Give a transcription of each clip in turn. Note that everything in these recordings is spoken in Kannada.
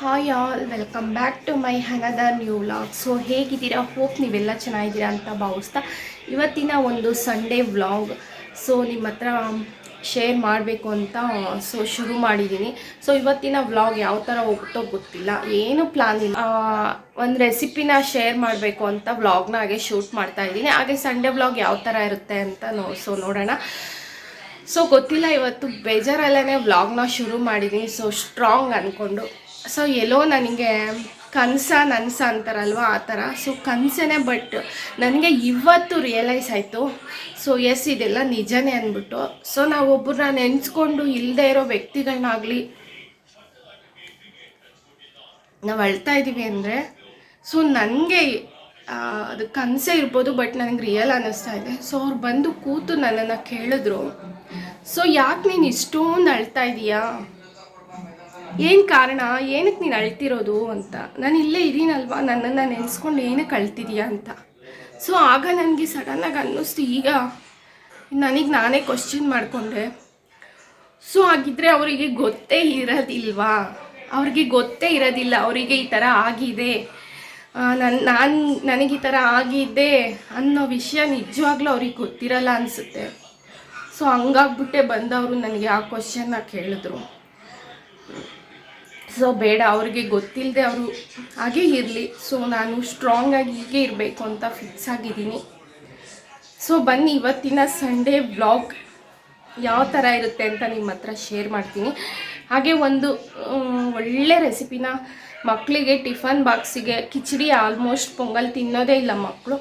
Hi all welcome back to my another new vlog so ಹೇಗಿದ್ದೀರಾ? ಹೋಪ್ ನೀವೆಲ್ಲ ಚೆನ್ನಾಗಿದ್ದೀರಾ ಅಂತ ಭಾವಿಸ್ತಾ ಇವತ್ತಿನ ಒಂದು ಸಂಡೇ ವ್ಲಾಗ್ ಸೊ ನಿಮ್ಮ ಹತ್ರ ಶೇರ್ ಮಾಡಬೇಕು ಅಂತ, ಸೊ ಶುರು ಮಾಡಿದ್ದೀನಿ ಸೊ ಇವತ್ತಿನ ವ್ಲಾಗ್ ಯಾವ ಥರ ಹೋಗುತ್ತೋ ಗೊತ್ತಿಲ್ಲ. ಏನು ಪ್ಲಾನ್ ಇಲ್ಲ. ಒಂದು ರೆಸಿಪಿನ ಶೇರ್ ಮಾಡಬೇಕು ಅಂತ ವ್ಲಾಗ್ನ ಹಾಗೆ ಶೂಟ್ ಮಾಡ್ತಾ ಇದ್ದೀನಿ. ಹಾಗೆ ಸಂಡೇ ವ್ಲಾಗ್ ಯಾವ ಥರ ಇರುತ್ತೆ ಅಂತ ನೋ ಸೊ ನೋಡೋಣ. ಸೊ ಗೊತ್ತಿಲ್ಲ ಇವತ್ತು ಬೇಜಾರಲ್ಲೇ ವ್ಲಾಗ್ನ ಶುರು ಮಾಡಿದ್ದೀನಿ ಸೊ ಸ್ಟ್ರಾಂಗ್ ಅಂದ್ಕೊಂಡು ಸೊ ಎಲ್ಲೋ ನನಗೆ ಕನಸ ನನಸ ಅಂತಾರಲ್ವ ಆ ಥರ. ಸೊ ಕನಸೇನೆ ಬಟ್ ನನಗೆ ಇವತ್ತು ರಿಯಲೈಸ್ ಆಯಿತು. ಸೊ ಎಸ್ ಇದೆಲ್ಲ ನಿಜನೇ ಅಂದ್ಬಿಟ್ಟು. ಸೊ ನಾವು ಒಬ್ಬರನ್ನ ನೆನೆಸ್ಕೊಂಡು ಇಲ್ಲದೆ ಇರೋ ವ್ಯಕ್ತಿಗಳನ್ನಾಗಲಿ ನಾವು ಅಳ್ತಾ ಇದ್ದೀವಿ ಅಂದರೆ ಸೊ ನನಗೆ ಅದು ಕನಸೇ ಇರ್ಬೋದು ಬಟ್ ನನಗೆ ರಿಯಲ್ ಅನ್ನಿಸ್ತಾ ಇದೆ. ಸೊ ಅವ್ರು ಬಂದು ಕೂತು ನನ್ನನ್ನು ಕೇಳಿದ್ರು. ಸೊ ಯಾಕೆ ನೀನು ಇಷ್ಟೊಂದು ಅಳ್ತಾ ಇದೀಯಾ? ಏನು ಕಾರಣ? ಏನಕ್ಕೆ ನೀನು ಅಳ್ತಿರೋದು ಅಂತ? ನಾನು ಇಲ್ಲೇ ಇದ್ದೀನಲ್ವಾ ನನ್ನನ್ನು ನೆನೆಸ್ಕೊಂಡು ಏನಕ್ಕೆ ಅಳ್ತಿದೀಯಾ ಅಂತ? ಸೊ ಆಗ ನನಗೆ ಸಡನ್ನಾಗಿ ಅನ್ನಿಸ್ತು, ಈಗ ನನಗೆ ನಾನೇ ಕ್ವಶನ್ ಮಾಡಿಕೊಂಡೆ. ಸೊ ಹಾಗಿದ್ರೆ ಅವರಿಗೆ ಗೊತ್ತೇ ಇರೋದಿಲ್ವಾ? ಅವ್ರಿಗೆ ಗೊತ್ತೇ ಇರೋದಿಲ್ಲ, ಅವರಿಗೆ ಈ ಥರ ಆಗಿದೆ. ನನ್ನ ನಾನು ನನಗೆ ಈ ಥರ ಆಗಿದೆ ಅನ್ನೋ ವಿಷಯ ನಿಜವಾಗ್ಲೂ ಅವ್ರಿಗೆ ಗೊತ್ತಿರಲ್ಲ ಅನಿಸುತ್ತೆ. ಸೊ ಹಂಗಾಗ್ಬಿಟ್ಟೆ ಬಂದವರು ನನಗೆ ಆ ಕ್ವಶನ್ನ ಕೇಳಿದ್ರು. ಸೊ ಬೇಡ, ಅವ್ರಿಗೆ ಗೊತ್ತಿಲ್ಲದೆ ಅವರು ಹಾಗೇ ಇರಲಿ. ಸೊ ನಾನು ಸ್ಟ್ರಾಂಗ್ ಆಗಿ ಹೀಗೆ ಇರಬೇಕು ಅಂತ ಫಿಕ್ಸ್ ಆಗಿದ್ದೀನಿ. ಸೊ ಬನ್ನಿ, ಇವತ್ತಿನ ಸಂಡೇ ವ್ಲಾಗ್ ಯಾವ ಥರ ಇರುತ್ತೆ ಅಂತ ನಿಮ್ಮ ಹತ್ರ ಶೇರ್ ಮಾಡ್ತೀನಿ. ಹಾಗೆ ಒಂದು ಒಳ್ಳೆ ರೆಸಿಪಿನ ಮಕ್ಕಳಿಗೆ ಟಿಫನ್ ಬಾಕ್ಸಿಗೆ ಕಿಚಡಿ ಆಲ್ಮೋಸ್ಟ್ ಪೊಂಗಲ್ ತಿನ್ನೋದೇ ಇಲ್ಲ ಮಕ್ಕಳು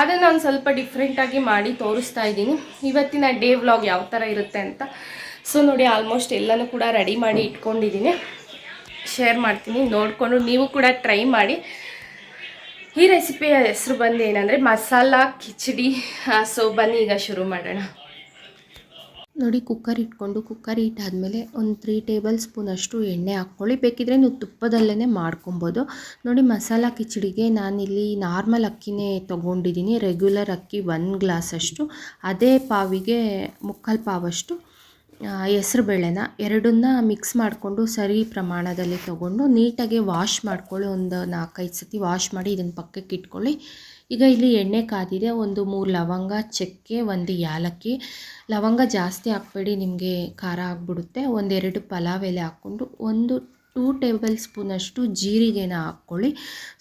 ಅದನ್ನು ನಾನು ಸ್ವಲ್ಪ ಡಿಫ್ರೆಂಟಾಗಿ ಮಾಡಿ ತೋರಿಸ್ತಾ ಇದ್ದೀನಿ. ಇವತ್ತಿನ ಡೇ ವ್ಲಾಗ್ ಯಾವ ಥರ ಇರುತ್ತೆ ಅಂತ. ಸೊ ನೋಡಿ ಆಲ್ಮೋಸ್ಟ್ ಎಲ್ಲನೂ ಕೂಡ ರೆಡಿ ಮಾಡಿ ಇಟ್ಕೊಂಡಿದ್ದೀನಿ. ಶೇರ್ ಮಾಡ್ತೀನಿ, ನೋಡಿಕೊಂಡು ನೀವು ಕೂಡ ಟ್ರೈ ಮಾಡಿ. ಈ ರೆಸಿಪಿಯ ಹೆಸರು ಬಂದು ಏನಂದರೆ ಮಸಾಲ ಕಿಚಡಿ. ಸೊ ಬನ್ನಿ ಈಗ ಶುರು ಮಾಡೋಣ. ನೋಡಿ ಕುಕ್ಕರ್ ಇಟ್ಕೊಂಡು ಕುಕ್ಕರ್ ಇಟ್ಟಾದಮೇಲೆ ಒಂದು ತ್ರೀ ಟೇಬಲ್ ಸ್ಪೂನ್ ಅಷ್ಟು ಎಣ್ಣೆ ಹಾಕ್ಕೊಳ್ಳಿ. ಬೇಕಿದ್ರೆ ನೀವು ತುಪ್ಪದಲ್ಲೇ ಮಾಡ್ಕೊಬೋದು. ನೋಡಿ, ಮಸಾಲ ಕಿಚಡಿಗೆ ನಾನಿಲ್ಲಿ ನಾರ್ಮಲ್ ಅಕ್ಕಿನೇ ತೊಗೊಂಡಿದ್ದೀನಿ. ರೆಗ್ಯುಲರ್ ಅಕ್ಕಿ ಒಂದು ಗ್ಲಾಸಷ್ಟು ಅದೇ ಪಾವಿಗೆ ಮುಕ್ಕಾಲು ಪಾವಷ್ಟು ಹೆಸ್ರು ಬೇಳೆನ ಎರಡನ್ನ ಮಿಕ್ಸ್ ಮಾಡಿಕೊಂಡು ಸರಿ ಪ್ರಮಾಣದಲ್ಲಿ ತಗೊಂಡು ನೀಟಾಗಿ ವಾಶ್ ಮಾಡ್ಕೊಳ್ಳಿ. ಒಂದು ನಾಲ್ಕೈದು ಸತಿ ವಾಶ್ ಮಾಡಿ ಇದನ್ನು ಪಕ್ಕಕ್ಕೆ ಇಟ್ಕೊಳ್ಳಿ. ಈಗ ಇಲ್ಲಿ ಎಣ್ಣೆ ಕಾದಿದೆ. ಒಂದು ಮೂರು ಲವಂಗ, ಚಕ್ಕೆ, ಒಂದು ಯಾಲಕ್ಕಿ. ಲವಂಗ ಜಾಸ್ತಿ ಹಾಕ್ಬೇಡಿ, ನಿಮಗೆ ಖಾರ ಆಗಿಬಿಡುತ್ತೆ. ಒಂದೆರಡು ಪಲಾವ್ ಎಲೆ ಹಾಕ್ಕೊಂಡು ಒಂದು ಟೂ ಟೇಬಲ್ ಸ್ಪೂನಷ್ಟು ಜೀರಿಗೆನ ಹಾಕ್ಕೊಳ್ಳಿ.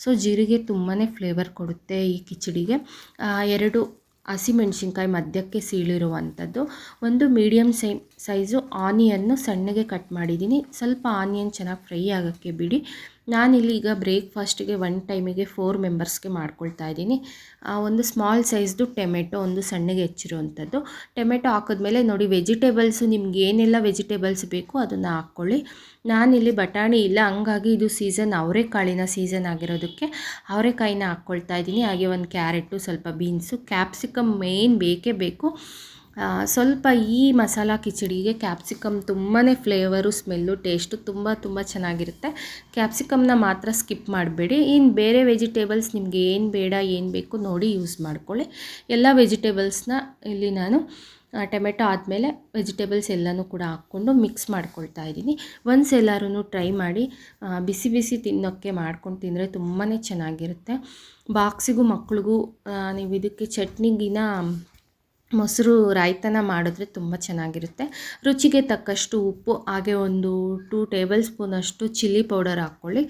ಸೊ ಜೀರಿಗೆ ತುಂಬಾ ಫ್ಲೇವರ್ ಕೊಡುತ್ತೆ ಈ ಕಿಚಡಿಗೆ. ಎರಡು ಹಸಿಮೆಣ್ಸಿನ್ಕಾಯಿ ಮಧ್ಯಕ್ಕೆ ಸೀಳಿರುವಂಥದ್ದು. ಒಂದು ಮೀಡಿಯಮ್ ಸೈ ಸೈಜು ಆನಿಯನ್ನು ಸಣ್ಣಗೆ ಕಟ್ ಮಾಡಿದ್ದೀನಿ. ಸ್ವಲ್ಪ ಆನಿಯನ್ ಚೆನ್ನಾಗಿ ಫ್ರೈ ಆಗೋಕ್ಕೆ ಬಿಡಿ. ನಾನಿಲ್ಲಿ ಈಗ ಬ್ರೇಕ್ಫಾಸ್ಟಿಗೆ ಒನ್ ಟೈಮಿಗೆ ಫೋರ್ ಮೆಂಬರ್ಸ್ಗೆ ಮಾಡ್ಕೊಳ್ತಾ ಇದ್ದೀನಿ. ಒಂದು ಸ್ಮಾಲ್ ಸೈಜ್ದು ಟೊಮೆಟೊ ಒಂದು ಸಣ್ಣಗೆ ಹೆಚ್ಚಿರುವಂಥದ್ದು. ಟೊಮೆಟೊ ಹಾಕಿದ್ಮೇಲೆ ನೋಡಿ ವೆಜಿಟೇಬಲ್ಸು ನಿಮ್ಗೆ ಏನೆಲ್ಲ ವೆಜಿಟೇಬಲ್ಸ್ ಬೇಕು ಅದನ್ನು ಹಾಕ್ಕೊಳ್ಳಿ. ನಾನಿಲ್ಲಿ ಬಟಾಣಿ ಇಲ್ಲ, ಹಂಗಾಗಿ ಇದು ಸೀಸನ್ ಅವರೆಕಾಳಿನ ಸೀಸನ್ ಆಗಿರೋದಕ್ಕೆ ಅವರೆಕಾಯಿನ ಹಾಕ್ಕೊಳ್ತಾ ಇದ್ದೀನಿ. ಹಾಗೆ ಒಂದು ಕ್ಯಾರೆಟು ಸ್ವಲ್ಪ ಬೀನ್ಸು ಕ್ಯಾಪ್ಸಿಕಮ್ ಮೇನ್ ಬೇಕೇ ಬೇಕು. ಸ್ವಲ್ಪ ಈ ಮಸಾಲ ಕಿಚಡಿಗೆ ಕ್ಯಾಪ್ಸಿಕಮ್ ತುಂಬಾ ಫ್ಲೇವರು ಸ್ಮೆಲ್ಲು ಟೇಸ್ಟು ತುಂಬ ತುಂಬ ಚೆನ್ನಾಗಿರುತ್ತೆ. ಕ್ಯಾಪ್ಸಿಕಮ್ನ ಮಾತ್ರ ಸ್ಕಿಪ್ ಮಾಡಬೇಡಿ. ಇನ್ನು ಬೇರೆ ವೆಜಿಟೇಬಲ್ಸ್ ನಿಮಗೆ ಏನು ಬೇಡ, ಏನು ಬೇಕು ನೋಡಿ ಯೂಸ್ ಮಾಡ್ಕೊಳ್ಳಿ. ಎಲ್ಲ ವೆಜಿಟೇಬಲ್ಸ್ನ ಇಲ್ಲಿ ನಾನು ಟೊಮೆಟೊ ಆದಮೇಲೆ ವೆಜಿಟೇಬಲ್ಸ್ ಎಲ್ಲನೂ ಕೂಡ ಹಾಕ್ಕೊಂಡು ಮಿಕ್ಸ್ ಮಾಡ್ಕೊಳ್ತಾ ಇದ್ದೀನಿ. ಒನ್ಸ್ ಎಲ್ಲರೂ ಟ್ರೈ ಮಾಡಿ ಬಿಸಿ ಬಿಸಿ ತಿನ್ನೋಕ್ಕೆ ಮಾಡ್ಕೊಂಡು ತಿಂದರೆ ತುಂಬಾ ಚೆನ್ನಾಗಿರುತ್ತೆ. ಬಾಕ್ಸಿಗೂ ಮಕ್ಳಿಗೂ ನೀವು ಇದಕ್ಕೆ ಚಟ್ನಿಗಿನ ಮೊಸರು ರಾಯ್ತನ ಮಾಡಿದ್ರೆ ತುಂಬ ಚೆನ್ನಾಗಿರುತ್ತೆ. ರುಚಿಗೆ ತಕ್ಕಷ್ಟು ಉಪ್ಪು, ಹಾಗೆ ಒಂದು ಟೂ ಟೇಬಲ್ ಸ್ಪೂನಷ್ಟು ಚಿಲ್ಲಿ ಪೌಡರ್ ಹಾಕ್ಕೊಳ್ಳಿ.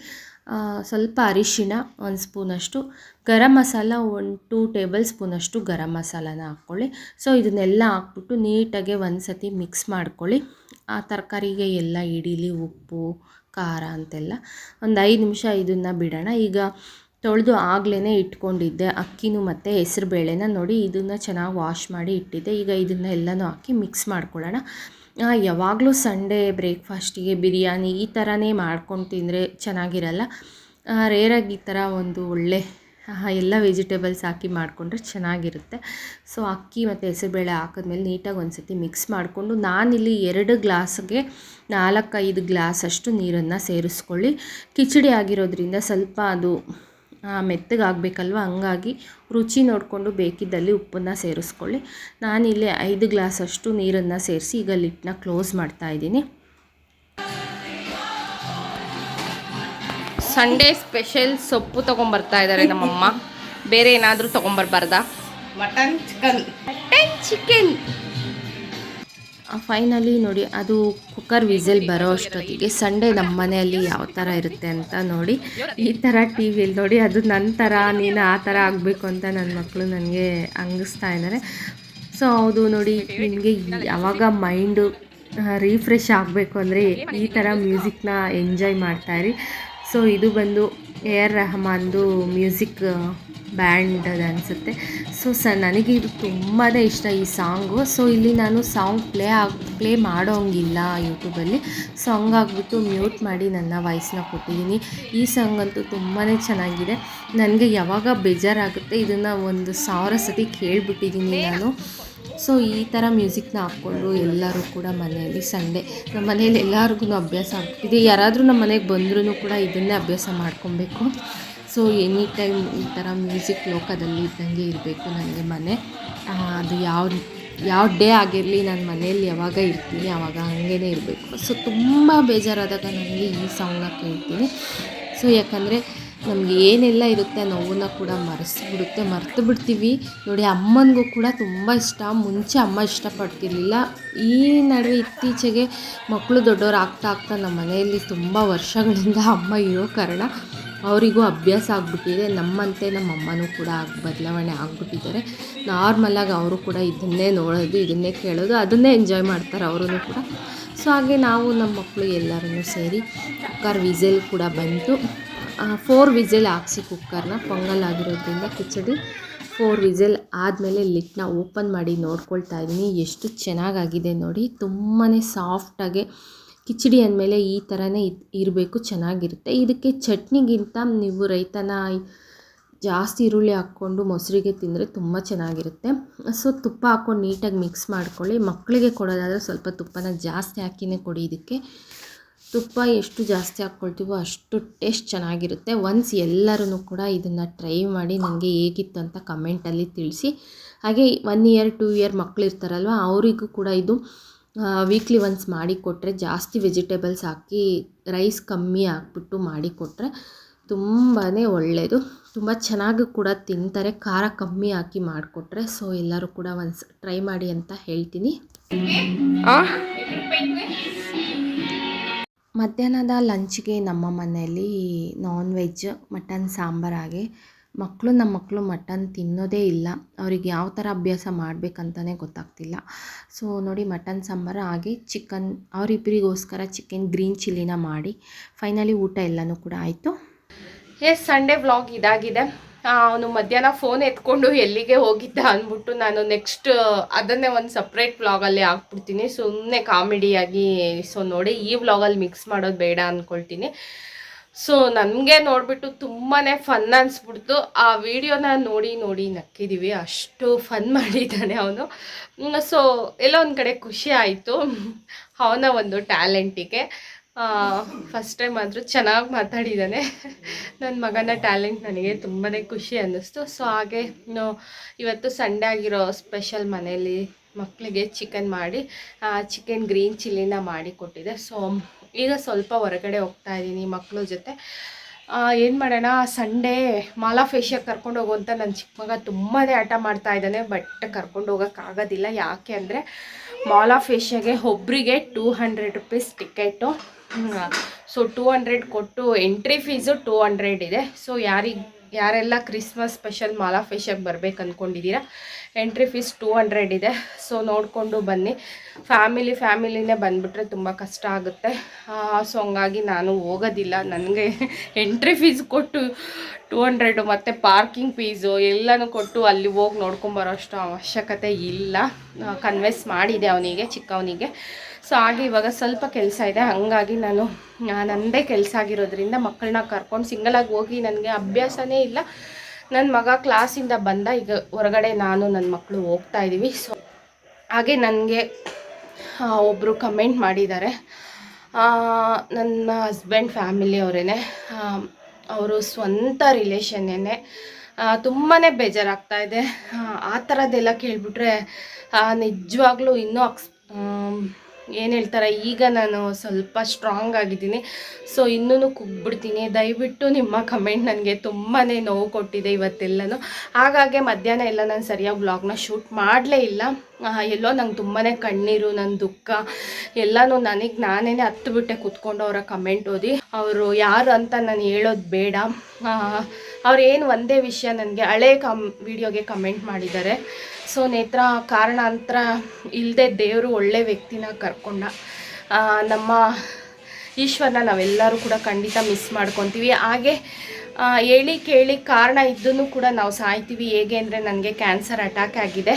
ಸ್ವಲ್ಪ ಅರಿಶಿಣ, ಒಂದು ಸ್ಪೂನಷ್ಟು ಗರಂ ಮಸಾಲ ಒಂದು ಟೂ ಟೇಬಲ್ ಸ್ಪೂನಷ್ಟು ಗರಂ ಮಸಾಲನ ಹಾಕ್ಕೊಳ್ಳಿ. ಸೊ ಇದನ್ನೆಲ್ಲ ಹಾಕ್ಬಿಟ್ಟು ನೀಟಾಗಿ ಒಂದು ಸತಿ ಮಿಕ್ಸ್ ಮಾಡ್ಕೊಳ್ಳಿ. ಆ ತರಕಾರಿಗೆ ಎಲ್ಲ, ಇಡೀಲಿ, ಉಪ್ಪು, ಖಾರ ಅಂತೆಲ್ಲ. ಒಂದು ಐದು ನಿಮಿಷ ಇದನ್ನು ಬಿಡೋಣ. ಈಗ ತೊಳೆದು ಆಗಲೇ ಇಟ್ಕೊಂಡಿದ್ದೆ. ಅಕ್ಕಿನೂ ಮತ್ತು ಹೆಸ್ರು ಬೇಳೆನ ನೋಡಿ ಇದನ್ನು ಚೆನ್ನಾಗಿ ವಾಶ್ ಮಾಡಿ ಇಟ್ಟಿದ್ದೆ. ಈಗ ಇದನ್ನು ಎಲ್ಲನೂ ಹಾಕಿ ಮಿಕ್ಸ್ ಮಾಡ್ಕೊಳ್ಳೋಣ. ಯಾವಾಗಲೂ ಸಂಡೇ ಬ್ರೇಕ್ಫಾಸ್ಟಿಗೆ ಬಿರಿಯಾನಿ ಈ ಥರನೇ ಮಾಡ್ಕೊಂಡು ತಿಂದರೆ ಚೆನ್ನಾಗಿರಲ್ಲ. ರೇರಾಗಿ ಈ ಥರ ಒಂದು ಒಳ್ಳೆ ಎಲ್ಲ ವೆಜಿಟೇಬಲ್ಸ್ ಹಾಕಿ ಮಾಡಿಕೊಂಡ್ರೆ ಚೆನ್ನಾಗಿರುತ್ತೆ. ಸೊ ಅಕ್ಕಿ ಮತ್ತು ಹೆಸರುಬೇಳೆ ಹಾಕಿದ್ಮೇಲೆ ನೀಟಾಗಿ ಒಂದು ಸತಿ ಮಿಕ್ಸ್ ಮಾಡಿಕೊಂಡು ನಾನಿಲ್ಲಿ ಎರಡು ಗ್ಲಾಸ್ಗೆ ನಾಲ್ಕೈದು ಗ್ಲಾಸ್ ಅಷ್ಟು ನೀರನ್ನು ಸೇರಿಸ್ಕೊಳ್ಳಿ. ಕಿಚಡಿ ಆಗಿರೋದ್ರಿಂದ ಸ್ವಲ್ಪ ಅದು ಮೆತ್ತಗಾಗಬೇಕಲ್ವ? ಹಂಗಾಗಿ ರುಚಿ ನೋಡಿಕೊಂಡು ಬೇಕಿದ್ದಲ್ಲಿ ಉಪ್ಪನ್ನು ಸೇರಿಸ್ಕೊಳ್ಳಿ. ನಾನಿಲ್ಲಿ ಐದು ಗ್ಲಾಸಷ್ಟು ನೀರನ್ನು ಸೇರಿಸಿ ಈಗ ಲಿಟ್ಟನ್ನ ಕ್ಲೋಸ್ ಮಾಡ್ತಾ ಇದ್ದೀನಿ. ಸಂಡೇ ಸ್ಪೆಷಲ್ ಸೊಪ್ಪು ತೊಗೊಂಬರ್ತಾ ಇದ್ದಾರೆ ನಮ್ಮಮ್ಮ. ಬೇರೆ ಏನಾದರೂ ತೊಗೊಂಬರ್ಬಾರ್ದಾ? Mutton chicken. Mutton chicken. Finally ನೋಡಿ, ಅದು ಕುಕ್ಕರ್ ವಿಸಿಲ್ ಬರೋ ಅಷ್ಟೊತ್ತಿಗೆ ಸಂಡೇ ನಮ್ಮ ಮನೆಯಲ್ಲಿ ಯಾವ ಥರ ಇರುತ್ತೆ ಅಂತ ನೋಡಿ, ಈ ಥರ ಟಿ ವಿಲಿ ನೋಡಿ, ಅದು ನನ್ನ ಥರ ನೀನು ಆ ಥರ ಆಗಬೇಕು ಅಂತ ನನ್ನ ಮಕ್ಕಳು ನನಗೆ ಅಂಗಿಸ್ತಾ ಇದ್ದಾರೆ. ಸೊ ಹೌದು ನೋಡಿ, ನಿಮಗೆ ಯಾವಾಗ ಮೈಂಡು ರೀಫ್ರೆಶ್ ಆಗಬೇಕು ಅಂದರೆ ಈ ಥರ ಮ್ಯೂಸಿಕ್ನ ಎಂಜಾಯ್ ಮಾಡ್ತಾಯಿರಿ ಸೊ ಇದು ಬಂದು ಎ ಆರ್ ರೆಹಮಾನ್ದು ಮ್ಯೂಸಿಕ್ ಬ್ಯಾಂಡ್ ಅದು ಅನಿಸುತ್ತೆ. ಸೊ ಸ, ನನಗೆ ಇದು ತುಂಬಾ ಇಷ್ಟ ಈ ಸಾಂಗು. ಸೊ ಇಲ್ಲಿ ನಾನು ಸಾಂಗ್ ಪ್ಲೇ ಆಗಿ ಪ್ಲೇ ಮಾಡೋಂಗಿಲ್ಲ ಯೂಟ್ಯೂಬಲ್ಲಿ ಸೊ ಹಂಗಾಗ್ಬಿಟ್ಟು ಮ್ಯೂಟ್ ಮಾಡಿ ನನ್ನ ವಾಯ್ಸ್ನ ಕೊಟ್ಟಿದ್ದೀನಿ ಈ ಸಾಂಗ್ ಅಂತೂ ತುಂಬಾ ಚೆನ್ನಾಗಿದೆ. ನನಗೆ ಯಾವಾಗ ಬೇಜಾರಾಗುತ್ತೆ, ಇದನ್ನು ಒಂದು ಸಾವಿರ ಸತಿ ಕೇಳಿಬಿಟ್ಟಿದ್ದೀನಿ ನಾನು. ಸೊ ಈ ಥರ ಮ್ಯೂಸಿಕ್ನ ಹಾಕ್ಕೊಂಡು ಎಲ್ಲರೂ ಕೂಡ ಮನೆಯಲ್ಲಿ ಸಂಡೇ, ನಮ್ಮ ಮನೇಲಿ ಎಲ್ಲರಿಗೂ ಅಭ್ಯಾಸ ಆಗ್ತಿದೆ ಯಾರಾದರೂ ನಮ್ಮ ಮನೆಗೆ ಬಂದ್ರೂ ಕೂಡ ಇದನ್ನೇ ಅಭ್ಯಾಸ ಮಾಡ್ಕೊಬೇಕು. ಸೊ ಎನಿ ಟೈಮ್ ಈ ಥರ ಮ್ಯೂಸಿಕ್ ಲೋಕದಲ್ಲಿ ಇದ್ದಂಗೆ ಇರಬೇಕು ನನಗೆ ಮನೆ. ಅದು ಯಾವ ಯಾವ ಡೇ ಆಗಿರಲಿ ನಾನು ಮನೆಯಲ್ಲಿ ಯಾವಾಗ ಇರ್ತೀನಿ ಆವಾಗ ಹಂಗೇ ಇರಬೇಕು. ಸೊ ತುಂಬ ಬೇಜಾರಾದಾಗ ನನಗೆ ಈ ಸಾಂಗ್ನ ಕೇಳ್ತೀನಿ. ಸೊ ಯಾಕಂದರೆ ನಮಗೆ ಏನೆಲ್ಲ ಇರುತ್ತೆ ನೋವನ್ನ ಕೂಡ ಮರೆಸಿಬಿಡುತ್ತೆ, ಮರೆತು ಬಿಡ್ತೀವಿ. ನೋಡಿ, ಅಮ್ಮನಿಗೂ ಕೂಡ ತುಂಬ ಇಷ್ಟ. ಮುಂಚೆ ಅಮ್ಮ ಇಷ್ಟಪಡ್ತಿರ್ಲಿಲ್ಲ. ಈ ನಡುವೆ ಇತ್ತೀಚೆಗೆ ಮಕ್ಕಳು ದೊಡ್ಡವ್ರು ಆಗ್ತಾ ಆಗ್ತಾ ನಮ್ಮ ಮನೆಯಲ್ಲಿ ತುಂಬ ವರ್ಷಗಳಿಂದ ಅಮ್ಮ ಇರೋ ಕಾರಣ ಅವರಿಗೂ ಅಭ್ಯಾಸ ಆಗಿಬಿಟ್ಟಿದೆ. ನಮ್ಮಂತೆ ನಮ್ಮ ಅಮ್ಮನೂ ಕೂಡ ಆಗಿ ಬದಲಾವಣೆ ಆಗಿಬಿಟ್ಟಿದ್ದಾರೆ. ನಾರ್ಮಲಾಗಿ ಅವರು ಕೂಡ ಇದನ್ನೇ ನೋಡೋದು, ಇದನ್ನೇ ಕೇಳೋದು, ಅದನ್ನೇ ಎಂಜಾಯ್ ಮಾಡ್ತಾರೆ ಅವರೂ ಕೂಡ. ಸೊ, ಹಾಗೆ ನಾವು ನಮ್ಮ ಮಕ್ಕಳು ಎಲ್ಲರೂ ಸೇರಿ ಕುಕ್ಕರ್ ವಿಸೆಲ್ ಕೂಡ ಬಂತು. ಫೋರ್ ವಿಸೆಲ್ ಹಾಕ್ಸಿ ಕುಕ್ಕರ್ನ ಪೊಂಗಲ್ ಆಗಿರೋದ್ರಿಂದ ಕಿಚಡಿ ಫೋರ್ ವಿಸೆಲ್ ಆದಮೇಲೆ ಲಿಟ್ನ ಓಪನ್ ಮಾಡಿ ನೋಡ್ಕೊಳ್ತಾ ಇದ್ದೀನಿ. ಎಷ್ಟು ಚೆನ್ನಾಗಾಗಿದೆ ನೋಡಿ. ತುಂಬಾ ಸಾಫ್ಟಾಗೆ ಕಿಚಡಿ ಅಂದಮೇಲೆ ಈ ಥರನೇ ಇರಬೇಕು, ಚೆನ್ನಾಗಿರುತ್ತೆ. ಇದಕ್ಕೆ ಚಟ್ನಿಗಿಂತ ನೀವು ರೈತನ ಜಾಸ್ತಿ ಈರುಳ್ಳಿ ಹಾಕ್ಕೊಂಡು ಮೊಸರಿಗೆ ತಿಂದರೆ ತುಂಬ ಚೆನ್ನಾಗಿರುತ್ತೆ. ಸೊ, ತುಪ್ಪ ಹಾಕ್ಕೊಂಡು ನೀಟಾಗಿ ಮಿಕ್ಸ್ ಮಾಡ್ಕೊಳ್ಳಿ. ಮಕ್ಕಳಿಗೆ ಕೊಡೋದಾದರೆ ಸ್ವಲ್ಪ ತುಪ್ಪನ ಜಾಸ್ತಿ ಹಾಕಿನೇ ಕೊಡಿ ಇದಕ್ಕೆ. ತುಪ್ಪ ಎಷ್ಟು ಜಾಸ್ತಿ ಹಾಕ್ಕೊಳ್ತೀವೋ ಅಷ್ಟು ಟೇಸ್ಟ್ ಚೆನ್ನಾಗಿರುತ್ತೆ. ಒನ್ಸ್ ಎಲ್ಲರೂ ಕೂಡ ಇದನ್ನು ಟ್ರೈ ಮಾಡಿ ನನಗೆ ಹೇಗಿತ್ತು ಅಂತ ಕಮೆಂಟಲ್ಲಿ ತಿಳಿಸಿ. ಹಾಗೆ ಒನ್ ಇಯರ್, ಟೂ ಇಯರ್ ಮಕ್ಕಳು ಇರ್ತಾರಲ್ವ, ಅವರಿಗೂ ಕೂಡ ಇದು ವೀಕ್ಲಿ ಒನ್ಸ್ ಮಾಡಿ ಕೊಟ್ಟರೆ ಜಾಸ್ತಿ ವೆಜಿಟೇಬಲ್ಸ್ ಹಾಕಿ ರೈಸ್ ಕಮ್ಮಿ ಹಾಕ್ಬಿಟ್ಟು ಮಾಡಿಕೊಟ್ರೆ ತುಂಬಾ ಒಳ್ಳೆಯದು ತುಂಬ ಚೆನ್ನಾಗಿ ಕೂಡ ತಿಂತಾರೆ, ಖಾರ ಕಮ್ಮಿ ಹಾಕಿ ಮಾಡಿಕೊಟ್ರೆ ಸೊ ಎಲ್ಲರೂ ಕೂಡ ಒನ್ಸ್ ಟ್ರೈ ಮಾಡಿ ಅಂತ ಹೇಳ್ತೀನಿ. ಮಧ್ಯಾಹ್ನದ ಲಂಚ್ಗೆ ನಮ್ಮ ಮನೆಯಲ್ಲಿ ನಾನ್ ವೆಜ್ ಮಟನ್ ಸಾಂಬಾರಾಗಿ ಮಕ್ಕಳು ನಮ್ಮ ಮಕ್ಕಳು ಮಟನ್ ತಿನ್ನೋದೇ ಇಲ್ಲ. ಅವ್ರಿಗೆ ಯಾವ ಥರ ಅಭ್ಯಾಸ ಮಾಡಬೇಕಂತಲೇ ಗೊತ್ತಾಗ್ತಿಲ್ಲ. ಸೊ ನೋಡಿ ಮಟನ್ ಸಾಂಬಾರು ಹಾಗೆ ಚಿಕನ್ ಅವರಿಬ್ಬರಿಗೋಸ್ಕರ ಚಿಕನ್ ಗ್ರೀನ್ ಚಿಲ್ಲಿನ ಮಾಡಿ ಫೈನಲಿ ಊಟ ಎಲ್ಲನೂ ಕೂಡ ಆಯಿತು. ಎಸ್ ಸಂಡೇ ವ್ಲಾಗ್ ಇದಾಗಿದೆ. ಅವನು ಮಧ್ಯಾಹ್ನ ಫೋನ್ ಎತ್ಕೊಂಡು ಎಲ್ಲಿಗೆ ಹೋಗಿದ್ದ ಅಂದ್ಬಿಟ್ಟು ನಾನು ನೆಕ್ಸ್ಟ್ ಅದನ್ನೇ ಒಂದು ಸಪ್ರೇಟ್ ವ್ಲಾಗಲ್ಲಿ ಹಾಕ್ಬಿಡ್ತೀನಿ. ಸುಮ್ಮನೆ ಕಾಮಿಡಿಯಾಗಿ ಸೊ ನೋಡಿ ಈ ವ್ಲಾಗಲ್ಲಿ ಮಿಕ್ಸ್ ಮಾಡೋದು ಬೇಡ ಅಂದ್ಕೊಳ್ತೀನಿ ಸೊ ನನಗೆ ನೋಡಿಬಿಟ್ಟು ತುಂಬಾ ಫನ್ ಅನಿಸ್ಬಿಡ್ತು. ಆ ವಿಡಿಯೋನ ನೋಡಿ ನೋಡಿ ನಕ್ಕಿದ್ದೀವಿ ಅಷ್ಟು ಫನ್ ಮಾಡಿದ್ದಾನೆ ಅವನು. ಸೊ ಎಲ್ಲೋ ಒಂದು ಕಡೆ ಖುಷಿ ಆಯಿತು. ಅವನ ಒಂದು ಟ್ಯಾಲೆಂಟಿಗೆ ಫಸ್ಟ್ ಟೈಮ್ ಆದರೂ ಚೆನ್ನಾಗಿ ಮಾತಾಡಿದ್ದಾನೆ. ನನ್ನ ಮಗನ ಟ್ಯಾಲೆಂಟ್ ನನಗೆ ತುಂಬಾ ಖುಷಿ ಅನ್ನಿಸ್ತು. ಸೊ ಹಾಗೆ ಇವತ್ತು ಸಂಡೇ ಆಗಿರೋ ಸ್ಪೆಷಲ್ ಮನೇಲಿ ಮಕ್ಕಳಿಗೆ ಚಿಕನ್ ಮಾಡಿ ಚಿಕನ್ ಗ್ರೀನ್ ಚಿಲ್ಲಿನ ಮಾಡಿ ಕೊಟ್ಟಿದ್ದೆ ಸೊ ಈಗ ಸ್ವಲ್ಪ ಹೊರಗಡೆ ಹೋಗ್ತಾ ಇದ್ದೀನಿ ಮಕ್ಕಳ ಜೊತೆ. ಏನು ಮಾಡೋಣ? ಸಂಡೇ ಮಾಲಾ ಫೇಶಿಯಾಗಿ ಕರ್ಕೊಂಡು ಹೋಗು ಅಂತ ನನ್ನ ಚಿಕ್ಕ ಮಗ ತುಂಬಾ ಆಟ ಮಾಡ್ತಾ ಇದ್ದಾನೆ ಬಟ್ ಕರ್ಕೊಂಡು ಹೋಗೋಕ್ಕಾಗೋದಿಲ್ಲ ಯಾಕೆ ಅಂದರೆ ಮಾಲಾ ಫೇಶಿಯಾಗೆ ಒಬ್ಬರಿಗೆ two hundred rupees ticket so two hundred ಕೊಟ್ಟು ಎಂಟ್ರಿ ಫೀಸು ಟೂ ಹಂಡ್ರೆಡ್ ಇದೆ. ಸೊ ಯಾರಿಗೆ, ಯಾರೆಲ್ಲ ಕ್ರಿಸ್ಮಸ್ ಸ್ಪೆಷಲ್ ಮಾಲಾ ಫೇಶಿಯಾಗಿ ಬರ್ಬೇಕು ಅಂದ್ಕೊಂಡಿದ್ದೀರಾ ಎಂಟ್ರಿ ಫೀಸ್ ಟೂ ಹಂಡ್ರೆಡ್ ಇದೆ. ಸೊ ನೋಡಿಕೊಂಡು ಬನ್ನಿ. ಫ್ಯಾಮಿಲಿ ಫ್ಯಾಮಿಲಿನೇ ಬಂದುಬಿಟ್ರೆ ತುಂಬ ಕಷ್ಟ ಆಗುತ್ತೆ. ಸೊ ಹಂಗಾಗಿ ನಾನು ಹೋಗೋದಿಲ್ಲ. ನನಗೆ ಎಂಟ್ರಿ ಫೀಸ್ ಕೊಟ್ಟು ಟೂ ಹಂಡ್ರೆಡು ಮತ್ತು ಪಾರ್ಕಿಂಗ್ ಫೀಸು ಎಲ್ಲನೂ ಕೊಟ್ಟು ಅಲ್ಲಿ ಹೋಗಿ ನೋಡ್ಕೊಂಬರೋ ಅಷ್ಟು ಅವಶ್ಯಕತೆ ಇಲ್ಲ. ಕನ್ವೆನ್ಸ್ ಮಾಡಿದೆ ಅವನಿಗೆ, ಚಿಕ್ಕವನಿಗೆ. ಸೊ ಹಾಗೆ ಇವಾಗ ಸ್ವಲ್ಪ ಕೆಲಸ ಇದೆ. ಹಾಗಾಗಿ ನಾನು ನನ್ನದೇ ಕೆಲಸ ಆಗಿರೋದ್ರಿಂದ ಮಕ್ಕಳನ್ನ ಕರ್ಕೊಂಡು ಸಿಂಗಲಾಗಿ ಹೋಗಿ ನನಗೆ ಅಭ್ಯಾಸನೇ ಇಲ್ಲ. ನನ್ನ ಮಗ ಕ್ಲಾಸಿಂದ ಬಂದ, ಈಗ ಹೊರಗಡೆ ನಾನು ನನ್ನ ಮಕ್ಕಳು ಹೋಗ್ತಾ ಇದ್ದೀವಿ ಸೊ ಹಾಗೆ ನನಗೆ ಒಬ್ಬರು ಕಮೆಂಟ್ ಮಾಡಿದ್ದಾರೆ. ನನ್ನ ಹಸ್ಬೆಂಡ್ ಫ್ಯಾಮಿಲಿಯವರೇ ಅವರು ಸ್ವಂತ ರಿಲೇಷನ್ನೇ ತುಂಬಾ ಬೇಜಾರಾಗ್ತಾ ಇದೆ. ಆ ಥರದ್ದೆಲ್ಲ ಕೇಳಿಬಿಟ್ರೆ ನಿಜವಾಗ್ಲೂ ಇನ್ನೂ ಅಕ್ಸ್ ಏನು ಹೇಳ್ತಾರೆ, ಈಗ ನಾನು ಸ್ವಲ್ಪ ಸ್ಟ್ರಾಂಗ್ ಆಗಿದ್ದೀನಿ. ಸೊ ಇನ್ನೂ ಕುಗ್ಬಿಡ್ತೀನಿ ದಯವಿಟ್ಟು ನಿಮ್ಮ ಕಮೆಂಟ್ ನನಗೆ ತುಂಬಾ ನೋವು ಕೊಟ್ಟಿದೆ ಇವತ್ತೆಲ್ಲನೂ. ಹಾಗಾಗಿ ಮಧ್ಯಾಹ್ನ ಎಲ್ಲ ನಾನು ಸರಿಯಾಗಿ ಬ್ಲಾಗ್ನ ಶೂಟ್ ಮಾಡಲೇ ಇಲ್ಲ. ಎಲ್ಲೋ ನಂಗೆ ತುಂಬಾ ಕಣ್ಣೀರು ನನ್ನ ದುಃಖ, ಎಲ್ಲನೂ ನನಗೆ ನಾನೇ ಹತ್ತು ಬಿಟ್ಟೆ ಕುತ್ಕೊಂಡು ಅವರ ಕಮೆಂಟ್ ಓದಿ. ಅವರು ಯಾರು ಅಂತ ನಾನು ಹೇಳೋದು ಬೇಡ. ಅವ್ರು ಏನು ಒಂದೇ ವಿಷಯ ನನಗೆ ಹಳೆ ಕಮ್ ವಿಡಿಯೋಗೆ ಕಮೆಂಟ್ ಮಾಡಿದ್ದಾರೆ. ಸೊ ನೇತ್ರ ಕಾರಣಾಂತರ ಇಲ್ಲದೆ ದೇವರು ಒಳ್ಳೆ ವ್ಯಕ್ತಿನ ಕರ್ಕೊಂಡ ನಮ್ಮ ಈಶ್ವರನ ನಾವೆಲ್ಲರೂ ಕೂಡ ಖಂಡಿತ ಮಿಸ್ ಮಾಡ್ಕೊತೀವಿ. ಹಾಗೆ ಹೇಳಿ ಕೇಳಿ ಕಾರಣ ಇದ್ದೂ ಕೂಡ ನಾವು ಸಾಯ್ತೀವಿ. ಹೇಗೆ ಅಂದರೆ ನನಗೆ ಕ್ಯಾನ್ಸರ್ ಅಟ್ಯಾಕ್ ಆಗಿದೆ.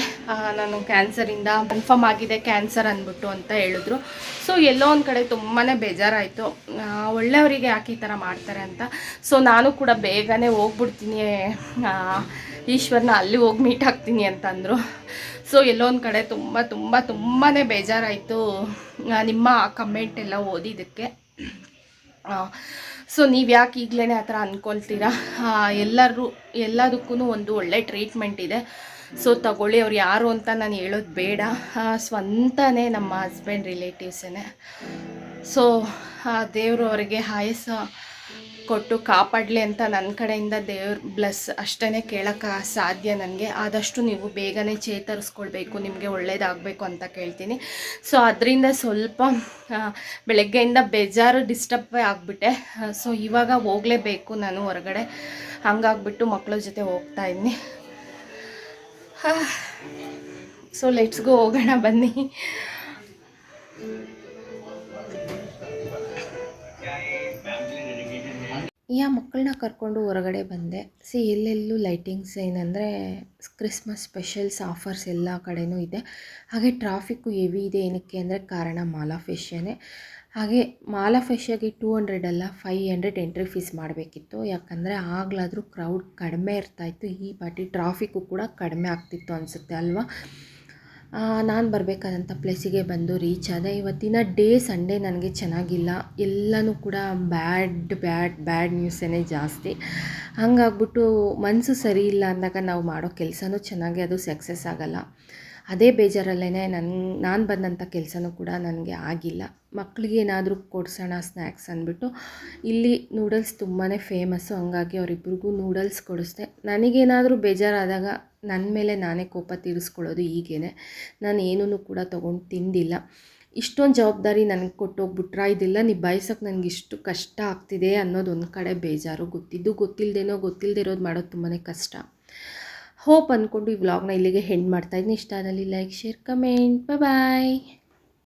ನಾನು ಕ್ಯಾನ್ಸರಿಂದ ಕನ್ಫರ್ಮ್ ಆಗಿದೆ ಕ್ಯಾನ್ಸರ್ ಅಂದ್ಬಿಟ್ಟು ಅಂತ ಹೇಳಿದ್ರು. ಸೊ ಎಲ್ಲೋ ಒಂದು ಕಡೆ ತುಂಬಾ ಬೇಜಾರಾಯಿತು. ಒಳ್ಳೆಯವರಿಗೆ ಯಾಕೆ ಈ ಥರ ಮಾಡ್ತಾರೆ ಅಂತ. ಸೊ ನಾನು ಕೂಡ ಬೇಗನೆ ಹೋಗ್ಬಿಡ್ತೀನಿ. ಈಶ್ವರನ ಅಲ್ಲಿ ಹೋಗಿ ಮೀಟ್ ಆಗ್ತೀನಿ ಅಂತಂದರು. ಸೊ ಎಲ್ಲೋ ಕಡೆ ತುಂಬ ತುಂಬ ತುಂಬಾ ಬೇಜಾರಾಯಿತು. ನಿಮ್ಮ ಕಮೆಂಟ್ ಎಲ್ಲ ಓದಿದ್ದಕ್ಕೆ. ಸೊ ನೀವು ಯಾಕೆ ಈಗಲೇ ಆ ಥರ ಅಂದ್ಕೊಳ್ತೀರಾ ಎಲ್ಲರೂ ಎಲ್ಲದಕ್ಕೂ ಒಂದು ಒಳ್ಳೆ ಟ್ರೀಟ್ಮೆಂಟ್ ಇದೆ. ಸೊ ತಗೊಳ್ಳಿ, ಅವ್ರು ಯಾರು ಅಂತ ನಾನು ಹೇಳೋದು ಬೇಡ. ಸ್ವಂತನೇ ನಮ್ಮ ಹಸ್ಬೆಂಡ್ ರಿಲೇಟಿವ್ಸೇ ಸೊ ದೇವರು ಅವರಿಗೆ ಆಯಸ್ಸ ಕೊಟ್ಟು ಕಾಪಾಡಲಿ ಅಂತ ನನ್ನ ಕಡೆಯಿಂದ ದೇವ್ರ ಬ್ಲಸ್ ಅಷ್ಟೇ ಕೇಳೋಕ್ಕೆ ಸಾಧ್ಯ ನನಗೆ. ಆದಷ್ಟು ನೀವು ಬೇಗನೆ ಚೇತರಿಸ್ಕೊಳ್ಬೇಕು, ನಿಮಗೆ ಒಳ್ಳೇದಾಗಬೇಕು ಅಂತ ಕೇಳ್ತೀನಿ. ಸೊ ಅದರಿಂದ ಸ್ವಲ್ಪ ಬೆಳಗ್ಗೆಯಿಂದ ಬೇಜಾರು ಡಿಸ್ಟರ್ಬ್ ಆಗಿಬಿಟ್ಟೆ. ಸೊ ಇವಾಗ ಹೋಗಲೇಬೇಕು ನಾನು ಹೊರಗಡೆ. ಹಂಗಾಗ್ಬಿಟ್ಟು ಮಕ್ಕಳ ಜೊತೆ ಹೋಗ್ತಾ ಇದ್ದೀನಿ ಸೊ ಲೆಟ್ಸ್ಗೂ ಹೋಗೋಣ ಬನ್ನಿ. ಯಾ ಮಕ್ಕಳನ್ನ ಕರ್ಕೊಂಡು ಹೊರಗಡೆ ಬಂದೆ. ಸಿ, ಎಲ್ಲೆಲ್ಲೂ ಲೈಟಿಂಗ್ಸ್ ಏನಂದರೆ ಕ್ರಿಸ್ಮಸ್ ಸ್ಪೆಷಲ್ಸ್ ಆಫರ್ಸ್ ಎಲ್ಲ ಕಡೆಯೂ ಇದೆ. ಹಾಗೆ ಟ್ರಾಫಿಕ್ಕು ಹೆವಿ ಇದೆ ಏನಕ್ಕೆ ಅಂದರೆ ಕಾರಣ ಮಾಲಾ ಫೆಷನೇ ಹಾಗೆ ಮಾಲಾ ಫೆಶಾಗಿ ಟೂ ಹಂಡ್ರೆಡ್ ಅಲ್ಲ ಫೈವ್ ಹಂಡ್ರೆಡ್ ಎಂಟ್ರಿ ಫೀಸ್ ಮಾಡಬೇಕಿತ್ತು. ಯಾಕಂದರೆ ಆಗಲಾದರೂ ಕ್ರೌಡ್ ಕಡಿಮೆ ಇರ್ತಾಯಿತ್ತು ಈ ಪಾಟಿ ಟ್ರಾಫಿಕ್ಕು ಕೂಡ ಕಡಿಮೆ ಆಗ್ತಿತ್ತು ಅನಿಸುತ್ತೆ ಅಲ್ವಾ? ನಾನು ಬರಬೇಕಾದಂಥ ಪ್ಲೇಸಿಗೆ ಬಂದು ರೀಚ್ ಆದೆ. ಇವತ್ತಿನ ಡೇ ಸಂಡೇ ನನಗೆ ಚೆನ್ನಾಗಿಲ್ಲ. ಎಲ್ಲನೂ ಕೂಡ ಬ್ಯಾಡ್ ಬ್ಯಾಡ್ ಬ್ಯಾಡ್ ನ್ಯೂಸೇ ಜಾಸ್ತಿ. ಹಾಗಾಗ್ಬಿಟ್ಟು ಮನಸ್ಸು ಸರಿ ಇಲ್ಲ ಅಂದಾಗ ನಾವು ಮಾಡೋ ಕೆಲಸನೂ ಚೆನ್ನಾಗಿ ಅದು ಸಕ್ಸಸ್ ಆಗಲ್ಲ. ಅದೇ ಬೇಜಾರಲ್ಲೇ ನನ್ನ ನಾನು ಬಂದಂಥ ಕೆಲಸನೂ ಕೂಡ ನನಗೆ ಆಗಿಲ್ಲ. ಮಕ್ಕಳಿಗೆ ಏನಾದರೂ ಕೊಡಿಸೋಣ ಸ್ನ್ಯಾಕ್ಸ್ ಅಂದ್ಬಿಟ್ಟು ಇಲ್ಲಿ ನೂಡಲ್ಸ್ ತುಂಬಾ ಫೇಮಸ್ಸು, ಹಂಗಾಗಿ ಅವರಿಬ್ರಿಗೂ ನೂಡಲ್ಸ್ ಕೊಡಿಸ್ದೆ. ನನಗೇನಾದರೂ ಬೇಜಾರಾದಾಗ ನನ್ನ ಮೇಲೆ ನಾನೇ ಕೋಪ ತೀರಿಸ್ಕೊಳ್ಳೋದು ಈಗೇನೆ. ನಾನು ಏನೂ ಕೂಡ ತೊಗೊಂಡು ತಿಂದಿಲ್ಲ. ಇಷ್ಟೊಂದು ಜವಾಬ್ದಾರಿ ನನಗೆ ಕೊಟ್ಟೋಗ್ಬಿಟ್ರ ಇದೆಲ್ಲ, ನಿಭಾಯಿಸೋಕೆ ನನಗೆ ಇಷ್ಟು ಕಷ್ಟ ಆಗ್ತಿದೆ ಅನ್ನೋದು ಒಂದು ಕಡೆ ಬೇಜಾರು, ಗೊತ್ತಿದ್ದು ಗೊತ್ತಿಲ್ಲದೇನೋ ಗೊತ್ತಿಲ್ಲದೆ ಇರೋದು ಮಾಡೋದು ತುಂಬಾ ಕಷ್ಟ. ಹೋಪ್ ಅಂದ್ಕೊಂಡು ಈ ವ್ಲಾಗ್ನ ಇಲ್ಲಿಗೆ ಹೆಂಡ್ ಮಾಡ್ತಾಯಿದ್ದೀನಿ ಇಷ್ಟ ಆದಲ್ಲಿ ಲೈಕ್ ಶೇರ್ ಕಮೆಂಟ್ ಬಾಯ್